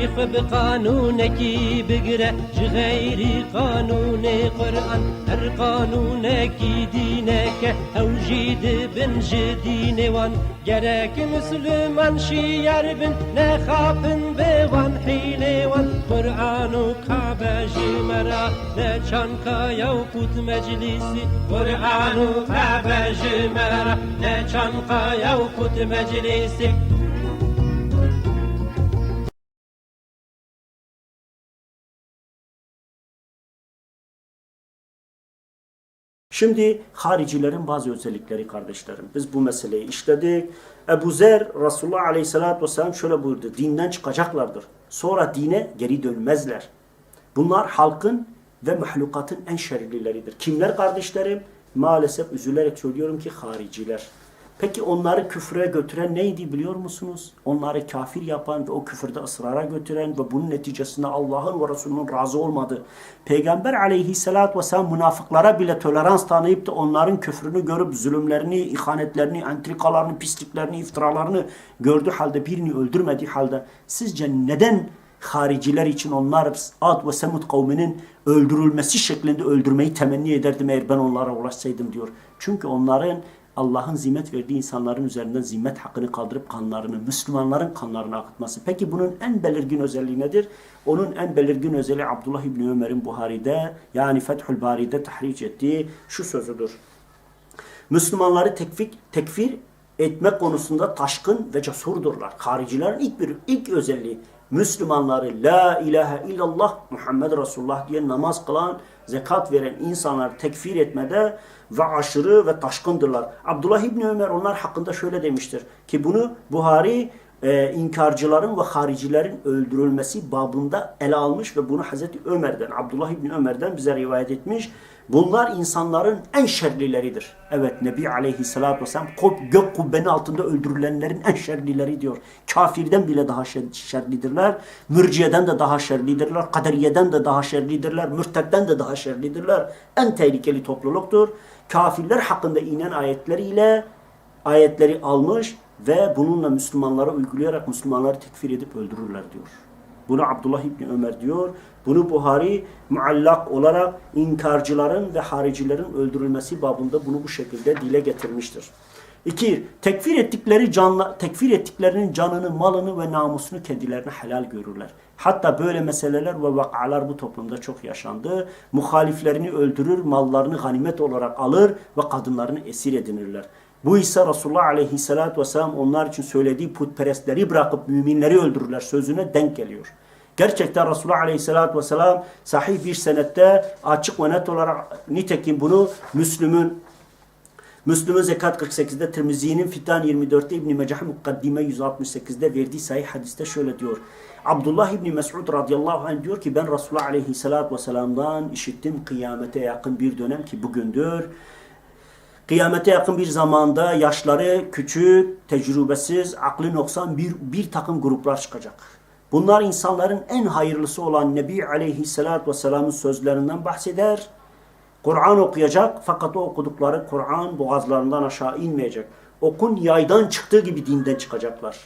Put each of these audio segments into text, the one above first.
شيخ بقانونك بقرأ جغيري قانون قرآن هر قانونك دينك أو جيد بن جدين وان. جرك مسلمان شيار بن نخاف بوان حيل وان. قرآن وكعبة جمرا نشان كايا وفوت مجلسي قرآن وكعبة جمرا نشان كايا وفوت مجلسي Şimdi haricilerin bazı özellikleri kardeşlerim. Biz bu meseleyi işledik. Ebu Zer Resulullah Aleyhisselatü Vesselam şöyle buyurdu. Dinden çıkacaklardır. Sonra dine geri dönmezler. Bunlar halkın ve mahlukatın en şerlileridir. Kimler kardeşlerim? Maalesef üzülerek söylüyorum ki hariciler. Peki onları küfre götüren neydi biliyor musunuz? Onları kafir yapan ve o küfürde ısrara götüren ve bunun neticesinde Allah'ın ve Resulünün razı olmadığı. Peygamber aleyhissalatü vesselam münafıklara bile tolerans tanıyıp da onların küfrünü görüp zulümlerini, ihanetlerini, entrikalarını, pisliklerini, iftiralarını gördüğü halde birini öldürmediği halde sizce neden hariciler için onlar Ad ve Semud kavminin öldürülmesi şeklinde öldürmeyi temenni ederdim eğer ben onlara ulaşsaydım diyor. Çünkü onların Allah'ın zimmet verdiği insanların üzerinden zimmet hakkını kaldırıp kanlarını, Müslümanların kanlarını akıtması. Peki bunun en belirgin özelliği nedir? Onun en belirgin özelliği Abdullah İbni Ömer'in Buhari'de yani Fethül Bari'de tahric ettiği şu sözüdür. Müslümanları tekfir, tekfir etme konusunda taşkın ve cesurdurlar. Haricilerin ilk bir ilk özelliği Müslümanları la ilahe illallah Muhammed Resulullah diye namaz kılan, zekat veren insanları tekfir etmede ve aşırı ve taşkındırlar. Abdullah İbni Ömer onlar hakkında şöyle demiştir ki bunu Buhari e, inkarcıların ve haricilerin öldürülmesi babında ele almış ve bunu Hazreti Ömer'den, Abdullah İbni Ömer'den bize rivayet etmiş. Bunlar insanların en şerlileridir. Evet Nebi Aleyhisselatü Vesselam gök kubbenin altında öldürülenlerin en şerlileri diyor. Kafirden bile daha şer, şerlidirler. Mürciyeden de daha şerlidirler. Kaderiyeden de daha şerlidirler. Mürtedden de daha şerlidirler. En tehlikeli topluluktur. Kafirler hakkında inen ayetleriyle ayetleri almış ve bununla Müslümanlara uygulayarak Müslümanları tekfir edip öldürürler diyor. Bunu Abdullah İbni Ömer diyor. Bunu Buhari muallak olarak inkarcıların ve haricilerin öldürülmesi babında bunu bu şekilde dile getirmiştir. İki, tekfir ettikleri canla, tekfir ettiklerinin canını, malını ve namusunu kendilerine helal görürler. Hatta böyle meseleler ve vakalar bu toplumda çok yaşandı. Muhaliflerini öldürür, mallarını ganimet olarak alır ve kadınlarını esir edinirler. Bu ise Resulullah Aleyhisselatü Vesselam onlar için söylediği putperestleri bırakıp müminleri öldürürler sözüne denk geliyor. Gerçekten Resulullah Aleyhisselatü Vesselam sahih bir senette açık ve net olarak nitekim bunu Müslüm'ün Müslüm'ün Zekat 48'de Tirmizi'nin Fitan 24'te İbn-i Mecah Mukaddime 168'de verdiği sahih hadiste şöyle diyor. Abdullah İbni Mes'ud radıyallahu anh diyor ki ben Resulullah Aleyhisselatü Vesselam'dan işittim kıyamete yakın bir dönem ki bugündür. Kıyamete yakın bir zamanda yaşları küçük, tecrübesiz, aklı noksan bir, bir takım gruplar çıkacak. Bunlar insanların en hayırlısı olan Nebi Aleyhisselatü Vesselam'ın sözlerinden bahseder. Kur'an okuyacak fakat o okudukları Kur'an boğazlarından aşağı inmeyecek. Okun yaydan çıktığı gibi dinden çıkacaklar.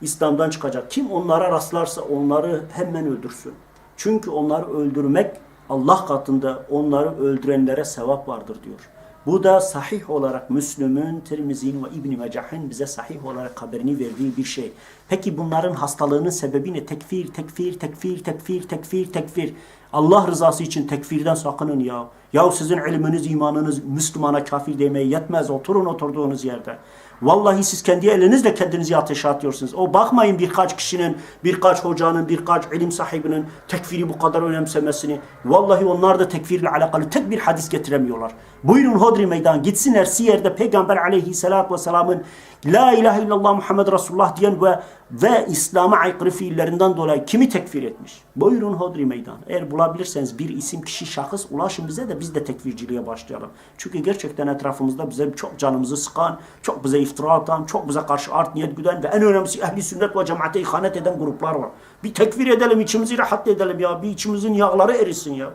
İslam'dan çıkacak. Kim onlara rastlarsa onları hemen öldürsün. Çünkü onları öldürmek Allah katında onları öldürenlere sevap vardır diyor. Bu da sahih olarak Müslüm'ün, Tirmizi'nin ve İbn-i Mecah'ın bize sahih olarak haberini verdiği bir şey. Peki bunların hastalığının sebebi ne? Tekfir, tekfir, tekfir, tekfir, tekfir, tekfir. Allah rızası için tekfirden sakının ya. Ya sizin ilminiz, imanınız Müslümana kafir demeye yetmez. Oturun oturduğunuz yerde. Vallahi siz kendi elinizle kendinizi ateşe atıyorsunuz. O bakmayın birkaç kişinin, birkaç hocanın, birkaç ilim sahibinin tekfiri bu kadar önemsemesini. Vallahi onlar da tekfirle alakalı tek bir hadis getiremiyorlar. Buyurun Hodri meydan gitsinler Siyer'de Peygamber aleyhissalatü vesselamın La ilahe illallah Muhammed Resulullah diyen ve ve İslam'a aykırı fiillerinden dolayı kimi tekfir etmiş? Buyurun Hodri meydan. Eğer bulabilirseniz bir isim, kişi, şahıs ulaşın bize de biz de tekfirciliğe başlayalım. Çünkü gerçekten etrafımızda bize çok canımızı sıkan, çok bize iftira atan, çok bize karşı art niyet güden ve en önemlisi ehli sünnet ve cemaate ihanet eden gruplar var. Bir tekfir edelim, içimizi rahat edelim ya. Bir içimizin yağları erisin ya.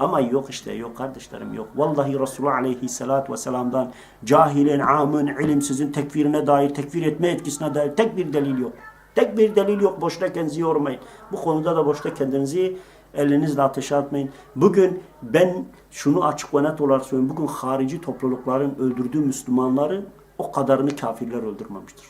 Ama yok işte yok kardeşlerim yok. Vallahi Resulullah aleyhissalatü vesselam'dan cahilin, amın, ilimsizin tekfirine dair, tekfir etme etkisine dair tek bir delil yok. Tek bir delil yok. Boşuna kendinizi yormayın. Bu konuda da boşta kendinizi elinizle ateşe atmayın. Bugün ben şunu açık ve net olarak söylüyorum. Bugün harici toplulukların öldürdüğü Müslümanların o kadarını kafirler öldürmemiştir.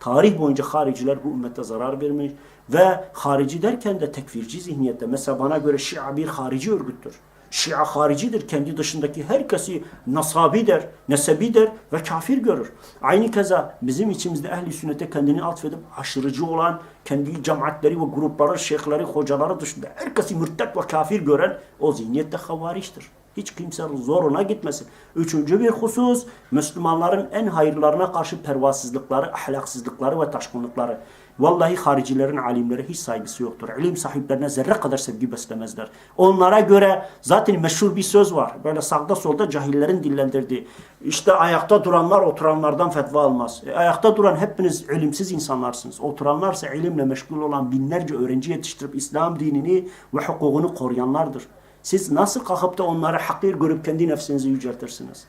Tarih boyunca hariciler bu ümmete zarar vermiş ve harici derken de tekfirci zihniyette. Mesela bana göre Şia bir harici örgüttür. Şia haricidir. Kendi dışındaki herkesi nasabi der, nesebi der ve kafir görür. Aynı keza bizim içimizde ehli sünnete kendini atfedip aşırıcı olan kendi cemaatleri ve grupları, şeyhleri, hocaları dışında herkesi mürtet ve kafir gören o zihniyette havariçtir. Hiç kimse zoruna gitmesin. Üçüncü bir husus, Müslümanların en hayırlarına karşı pervasızlıkları, ahlaksızlıkları ve taşkınlıkları. Vallahi haricilerin alimlere hiç saygısı yoktur. İlim sahiplerine zerre kadar sevgi beslemezler. Onlara göre zaten meşhur bir söz var. Böyle sağda solda cahillerin dillendirdiği. İşte ayakta duranlar oturanlardan fetva almaz. E, ayakta duran hepiniz ilimsiz insanlarsınız. Oturanlarsa ilimle meşgul olan binlerce öğrenci yetiştirip İslam dinini ve hukukunu koruyanlardır. Siz nasıl kalkıp da onları hakir görüp kendi nefsinizi yüceltirsiniz?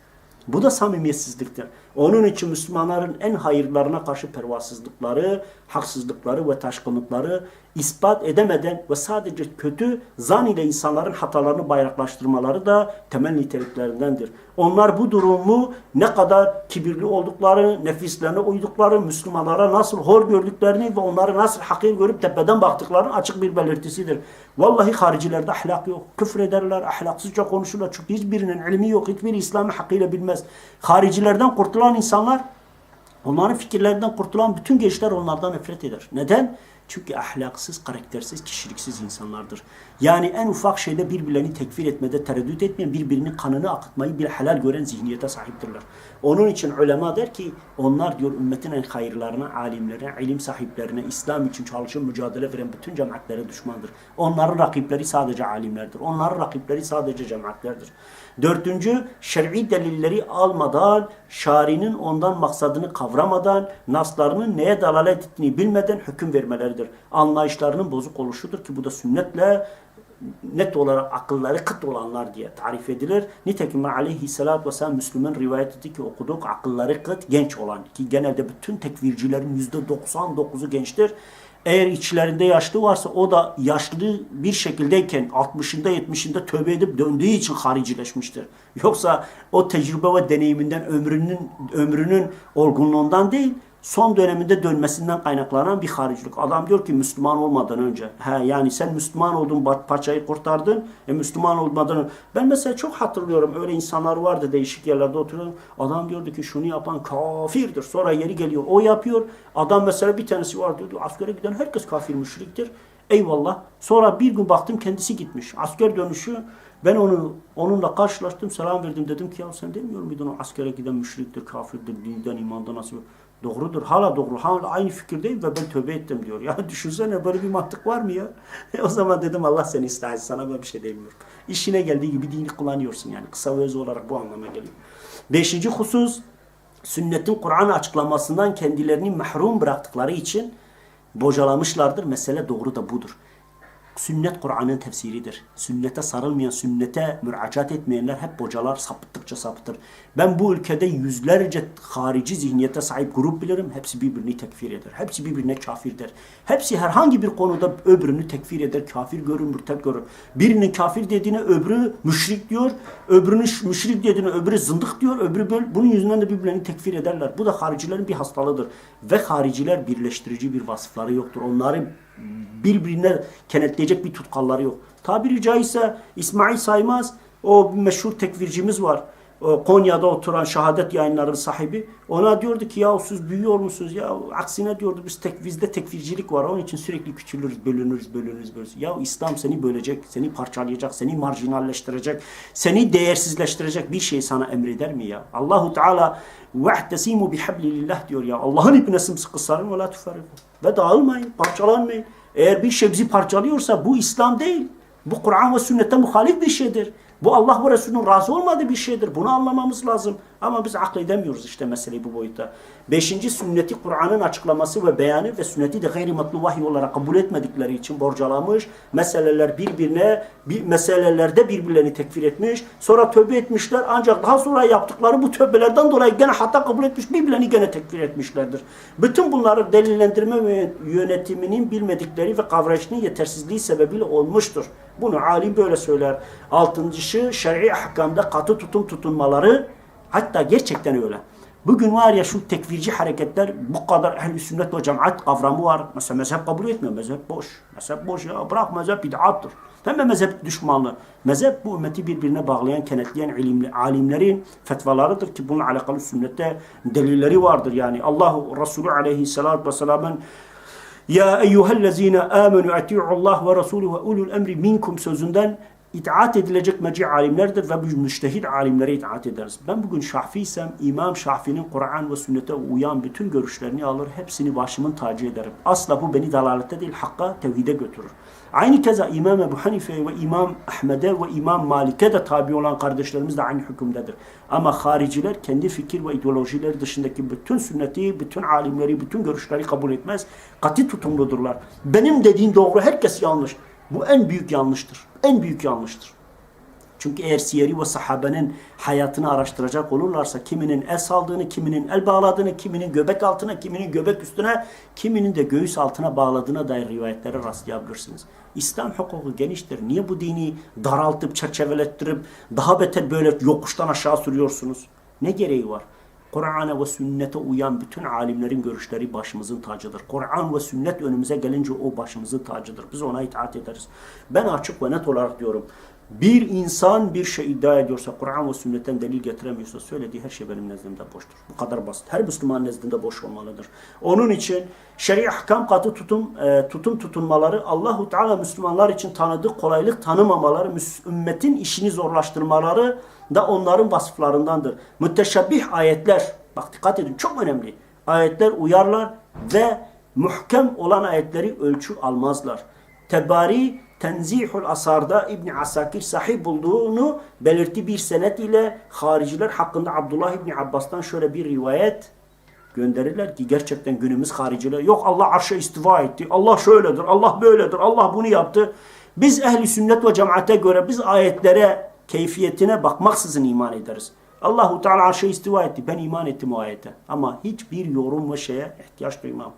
Bu da samimiyetsizliktir. Onun için Müslümanların en hayırlarına karşı pervasızlıkları, haksızlıkları ve taşkınlıkları ispat edemeden ve sadece kötü zan ile insanların hatalarını bayraklaştırmaları da temel niteliklerindendir. Onlar bu durumu ne kadar kibirli oldukları, nefislerine uydukları, Müslümanlara nasıl hor gördüklerini ve onları nasıl hakir görüp tepeden baktıklarının açık bir belirtisidir. Vallahi haricilerde ahlak yok. Küfür ederler, ahlaksızca konuşurlar. Çünkü hiçbirinin ilmi yok. Hiçbir İslam'ı hakkıyla bilmez. Haricilerden kurtulan insanlar Onların fikirlerinden kurtulan bütün gençler onlardan nefret eder. Neden? Çünkü ahlaksız, karaktersiz, kişiliksiz insanlardır. Yani en ufak şeyde birbirlerini tekfir etmede tereddüt etmeyen, birbirinin kanını akıtmayı bir helal gören zihniyete sahiptirler. Onun için ulema der ki, onlar diyor ümmetin en hayırlarına, alimlere, ilim sahiplerine, İslam için çalışan, mücadele veren bütün cemaatlere düşmandır. Onların rakipleri sadece alimlerdir. Onların rakipleri sadece cemaatlerdir. Dördüncü, şer'i delilleri almadan, şarinin ondan maksadını kavramadan, naslarının neye dalalet ettiğini bilmeden hüküm vermeleridir. Anlayışlarının bozuk oluşudur ki bu da sünnetle net olarak akılları kıt olanlar diye tarif edilir. Nitekim aleyhissalatü vesselam Müslüman rivayet etti ki okuduk akılları kıt genç olan ki genelde bütün tekvircilerin yüzde 99'u gençtir. Eğer içlerinde yaşlı varsa o da yaşlı bir şekildeyken 60'ında 70'inde tövbe edip döndüğü için haricileşmiştir. Yoksa o tecrübe ve deneyiminden ömrünün ömrünün olgunluğundan değil son döneminde dönmesinden kaynaklanan bir haricilik. Adam diyor ki Müslüman olmadan önce. He, yani sen Müslüman oldun paçayı kurtardın. E, Müslüman olmadan önce. Ben mesela çok hatırlıyorum öyle insanlar vardı değişik yerlerde oturuyorum. Adam diyordu ki şunu yapan kafirdir. Sonra yeri geliyor o yapıyor. Adam mesela bir tanesi var diyordu askere giden herkes kafir müşriktir. Eyvallah. Sonra bir gün baktım kendisi gitmiş. Asker dönüşü ben onu onunla karşılaştım, selam verdim. Dedim ki ya sen demiyor muydun o askere giden müşriktir, kafirdir, dinden, imandan nasıl? Doğrudur. Hala doğru. Hala aynı fikirdeyim ve ben tövbe ettim diyor. Ya düşünsene böyle bir mantık var mı ya? o zaman dedim Allah seni ıslah Sana ben bir şey demiyorum. İşine geldiği gibi dini kullanıyorsun yani. Kısa ve öz olarak bu anlama geliyor. Beşinci husus sünnetin Kur'an açıklamasından kendilerini mahrum bıraktıkları için bocalamışlardır. Mesele doğru da budur. Sünnet Kur'an'ın tefsiridir. Sünnete sarılmayan, sünnete müracaat etmeyenler hep bocalar, sapıttıkça sapıtır. Ben bu ülkede yüzlerce harici zihniyete sahip grup bilirim. Hepsi birbirini tekfir eder. Hepsi birbirine kafir der. Hepsi herhangi bir konuda öbürünü tekfir eder, kafir görür, mürted görür. Birinin kafir dediğine öbürü müşrik diyor, öbürünün müşrik dediğine öbürü zındık diyor, öbürü böyle. Bunun yüzünden de birbirlerini tekfir ederler. Bu da haricilerin bir hastalığıdır. Ve hariciler birleştirici bir vasıfları yoktur. Onların birbirine kenetleyecek bir tutkalları yok. Tabiri caizse İsmail Saymaz o meşhur tekvircimiz var. O Konya'da oturan şehadet yayınlarının sahibi. Ona diyordu ki ya siz büyüyor musunuz? Ya aksine diyordu biz tek, bizde tekvircilik var. Onun için sürekli küçülürüz, bölünürüz, bölünürüz, bölünürüz. Ya İslam seni bölecek, seni parçalayacak, seni marjinalleştirecek, seni değersizleştirecek bir şey sana emreder mi ya? Allahu Teala ve'tesimu bihablillah diyor ya. Allah'ın ipine sımsıkı sarın ve la tufarriku. Ve dağılmayın, parçalanmayın. Eğer bir şey bizi parçalıyorsa bu İslam değil. Bu Kur'an ve sünnete muhalif bir şeydir. Bu Allah ve Resulünün razı olmadığı bir şeydir. Bunu anlamamız lazım. Ama biz akledemiyoruz işte meseleyi bu boyutta. Beşinci sünneti Kur'an'ın açıklaması ve beyanı ve sünneti de gayrimatlu vahiy olarak kabul etmedikleri için borcalamış. Meseleler birbirine, bir meselelerde birbirlerini tekfir etmiş. Sonra tövbe etmişler ancak daha sonra yaptıkları bu tövbelerden dolayı gene hata kabul etmiş. Birbirlerini gene tekfir etmişlerdir. Bütün bunları delillendirme yönetiminin bilmedikleri ve kavrayışının yetersizliği sebebiyle olmuştur. Bunu alim böyle söyler. Altıncısı şer'i ahkamda katı tutum tutunmaları hatta gerçekten öyle. Bugün var ya şu tekfirci hareketler bu kadar ehl-i sünnet ve cemaat kavramı var. Mesela mezhep kabul etmiyor. Mezhep boş. Mezhep boş ya. Bırak mezhep bid'attır. Hemen mezhep düşmanlığı. Mezhep bu ümmeti birbirine bağlayan, kenetleyen ilimli, alimlerin fetvalarıdır ki bununla alakalı sünnette delilleri vardır. Yani Allah Resulü aleyhissalatü vesselamın يا أيها الذين آمنوا اتيعوا الله ورسوله وأولو الأمر منكم. سوزندن itaat edilecek meci alimlerdir ve bu müştehid alimlere itaat ederiz. Ben bugün Şafi'ysem İmam Şafi'nin Kur'an ve sünnete uyan bütün görüşlerini alır, hepsini başımın tacı ederim. Asla bu beni dalalette değil, hakka, tevhide götürür. Aynı keza İmam Ebu Hanife ve İmam Ahmed'e ve İmam Malik'e de tabi olan kardeşlerimiz de aynı hükümdedir. Ama hariciler kendi fikir ve ideolojileri dışındaki bütün sünneti, bütün alimleri, bütün görüşleri kabul etmez. Katı tutumludurlar. Benim dediğim doğru, herkes yanlış. Bu en büyük yanlıştır. En büyük yanlıştır. Çünkü eğer siyeri ve sahabenin hayatını araştıracak olurlarsa kiminin el saldığını, kiminin el bağladığını, kiminin göbek altına, kiminin göbek üstüne, kiminin de göğüs altına bağladığına dair rivayetlere rastlayabilirsiniz. İslam hukuku geniştir. Niye bu dini daraltıp, çerçevelettirip daha beter böyle yokuştan aşağı sürüyorsunuz? Ne gereği var? Kur'an'a ve sünnete uyan bütün alimlerin görüşleri başımızın tacıdır. Kur'an ve sünnet önümüze gelince o başımızın tacıdır. Biz ona itaat ederiz. Ben açık ve net olarak diyorum. Bir insan bir şey iddia ediyorsa, Kur'an ve sünnetten delil getiremiyorsa söylediği her şey benim nezdimde boştur. Bu kadar basit. Her Müslüman nezdinde boş olmalıdır. Onun için şer'i ahkam katı tutum, e, tutum tutunmaları Allahu Teala Müslümanlar için tanıdığı kolaylık tanımamaları, ümmetin işini zorlaştırmaları da onların vasıflarındandır. Müteşebbih ayetler, bak dikkat edin çok önemli. Ayetler uyarlar ve muhkem olan ayetleri ölçü almazlar. Tebari Tenzihul Asar'da İbn Asakir sahih bulduğunu belirtti bir senet ile hariciler hakkında Abdullah İbn Abbas'tan şöyle bir rivayet gönderirler ki gerçekten günümüz hariciler yok Allah arşa istiva etti. Allah şöyledir, Allah böyledir, Allah bunu yaptı. Biz ehli sünnet ve cemaate göre biz ayetlere keyfiyetine bakmaksızın iman ederiz. Allahu Teala arşa istiva etti. Ben iman ettim o ayete. Ama hiçbir yorum ve şeye ihtiyaç duymam.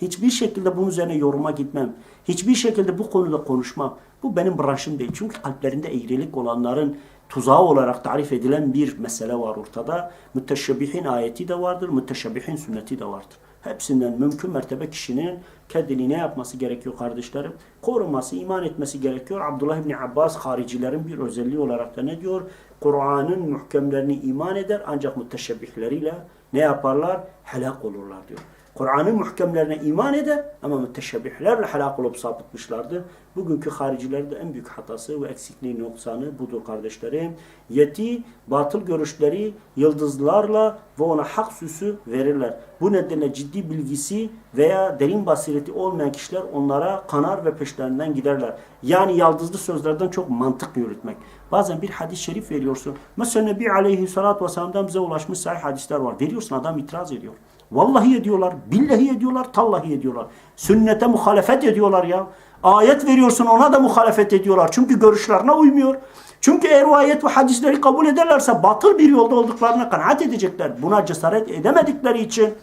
Hiçbir şekilde bunun üzerine yoruma gitmem. Hiçbir şekilde bu konuda konuşmam. Bu benim branşım değil. Çünkü kalplerinde eğrilik olanların tuzağı olarak tarif edilen bir mesele var ortada. Müteşebbihin ayeti de vardır, müteşebbihin sünneti de vardır. Hepsinden mümkün mertebe kişinin kendini ne yapması gerekiyor kardeşlerim? Koruması, iman etmesi gerekiyor. Abdullah İbni Abbas haricilerin bir özelliği olarak da ne diyor? Kur'an'ın muhkemlerini iman eder ancak müteşebbihleriyle ne yaparlar? Helak olurlar diyor. Kur'an'ın muhkemlerine iman eder ama müteşebbihlerle helak olup sapıtmışlardı. Bugünkü haricilerde en büyük hatası ve eksikliği noksanı budur kardeşlerim. Yeti, batıl görüşleri yıldızlarla ve ona hak süsü verirler. Bu nedenle ciddi bilgisi veya derin basireti olmayan kişiler onlara kanar ve peşlerinden giderler. Yani yaldızlı sözlerden çok mantık yürütmek. Bazen bir hadis-i şerif veriyorsun. Mesela Nebi Aleyhisselatü Vesselam'dan bize ulaşmış sahih hadisler var. Veriyorsun adam itiraz ediyor. Vallahi ediyorlar, billahi ediyorlar, tallahi ediyorlar. Sünnete muhalefet ediyorlar ya. Ayet veriyorsun ona da muhalefet ediyorlar. Çünkü görüşlerine uymuyor. Çünkü eğer o ayet ve hadisleri kabul ederlerse batıl bir yolda olduklarına kanaat edecekler. Buna cesaret edemedikleri için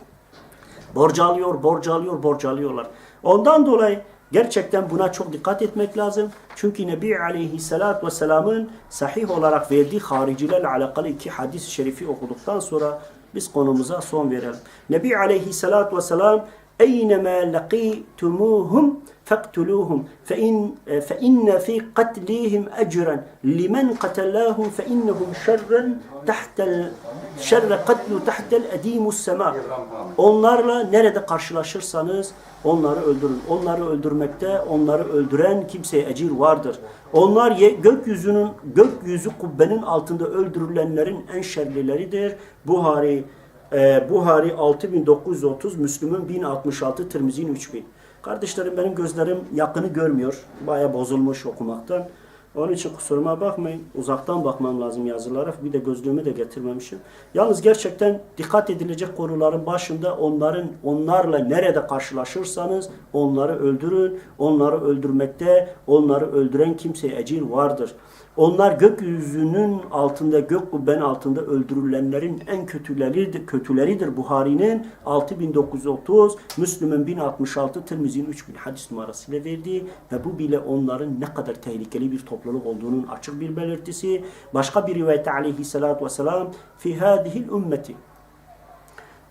borç alıyor, borç alıyor, borç alıyorlar. Ondan dolayı gerçekten buna çok dikkat etmek lazım. Çünkü Nebi Aleyhisselatü Vesselam'ın sahih olarak verdiği haricilerle alakalı iki hadis-i şerifi okuduktan sonra biz konumuza son verelim. Nebi Aleyhisselatü Vesselam اَيْنَمَا لَقِيتُمُوهُمْ فَاقْتُلُوهُمْ فَإِنْ فَإِنَّ فِي قَتْلِهِمْ أَجْرًا لِمَنْ قَتَلَاهُمْ فَإِنَّهُمْ شَرًّا تَحْتَ الشَّرَّ قَتْلُ تَحْتَ الْاَد۪يمُ السَّمَاءِ Onlarla nerede karşılaşırsanız onları öldürün. Onları öldürmekte onları öldüren kimseye ecir vardır. Onlar ye- gökyüzünün gökyüzü kubbenin altında öldürülenlerin en şerlileridir. Buhari e, Buhari 6930, Müslüm'ün 1066, Tirmizi'nin 3000. Kardeşlerim benim gözlerim yakını görmüyor. Baya bozulmuş okumaktan. Onun için kusuruma bakmayın. Uzaktan bakmam lazım yazılara. Bir de gözlüğümü de getirmemişim. Yalnız gerçekten dikkat edilecek konuların başında onların onlarla nerede karşılaşırsanız onları öldürün. Onları öldürmekte onları öldüren kimseye ecir vardır. Onlar gökyüzünün altında, gök kubbenin altında öldürülenlerin en kötüleridir. kötüleridir. Buhari'nin 6930, Müslüm'ün 1066, Tirmizi'nin 3000 hadis numarasıyla verdiği ve bu bile onların ne kadar tehlikeli bir topluluk olduğunun açık bir belirtisi. Başka bir rivayette aleyhissalatu vesselam fi hadihil ümmeti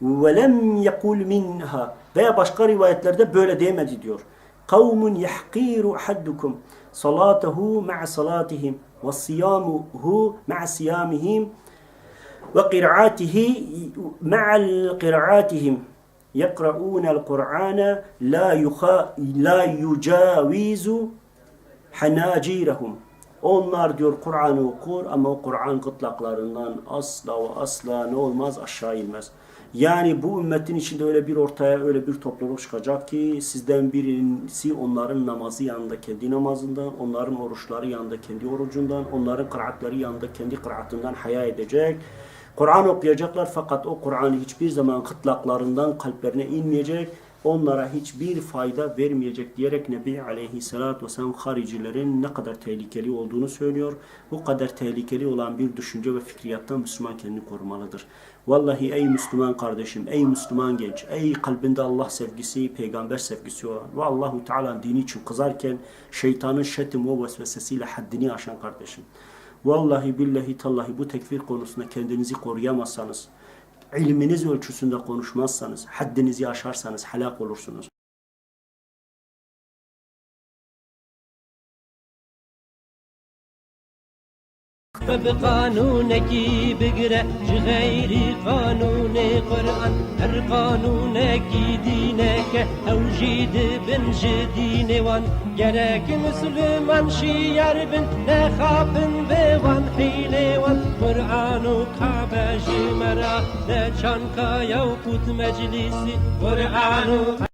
ve lem yekul minha veya başka rivayetlerde böyle demedi diyor. Kavmun yahkiru haddukum salatahu ma'a salatihim siyamuhu ma'a siyamihim ve qiraatihi ma'a qiraatihim يقرؤون القرآن لا يخا لا يجاوز hanacirahum. Onlar diyor Kur'an'ı okur ama o Kur'an gırtlaklarından asla ve asla ne olmaz aşağı inmez. Yani bu ümmetin içinde öyle bir ortaya öyle bir topluluk çıkacak ki sizden birisi onların namazı yanında kendi namazından, onların oruçları yanında kendi orucundan, onların kıraatları yanında kendi kıraatından haya edecek. Kur'an okuyacaklar fakat o Kur'an hiçbir zaman gırtlaklarından kalplerine inmeyecek onlara hiçbir fayda vermeyecek diyerek Nebi Aleyhisselatü Vesselam haricilerin ne kadar tehlikeli olduğunu söylüyor. Bu kadar tehlikeli olan bir düşünce ve fikriyattan Müslüman kendini korumalıdır. Vallahi ey Müslüman kardeşim, ey Müslüman genç, ey kalbinde Allah sevgisi, peygamber sevgisi olan ve Allahu Teala dini için kızarken şeytanın şetim ve vesvesesiyle haddini aşan kardeşim. Vallahi billahi tallahi bu tekfir konusunda kendinizi koruyamazsanız, ilminiz ölçüsünde konuşmazsanız, haddinizi aşarsanız helak olursunuz. بقانونکی بگره چه غیری قانون قرآن هر قانونکی دینه أو جيد بن جدين وان. گره که مسلمان شیر بن نخابن به وان وان. قرآن و جمرا ده چانکا یو مجلسي قرآن و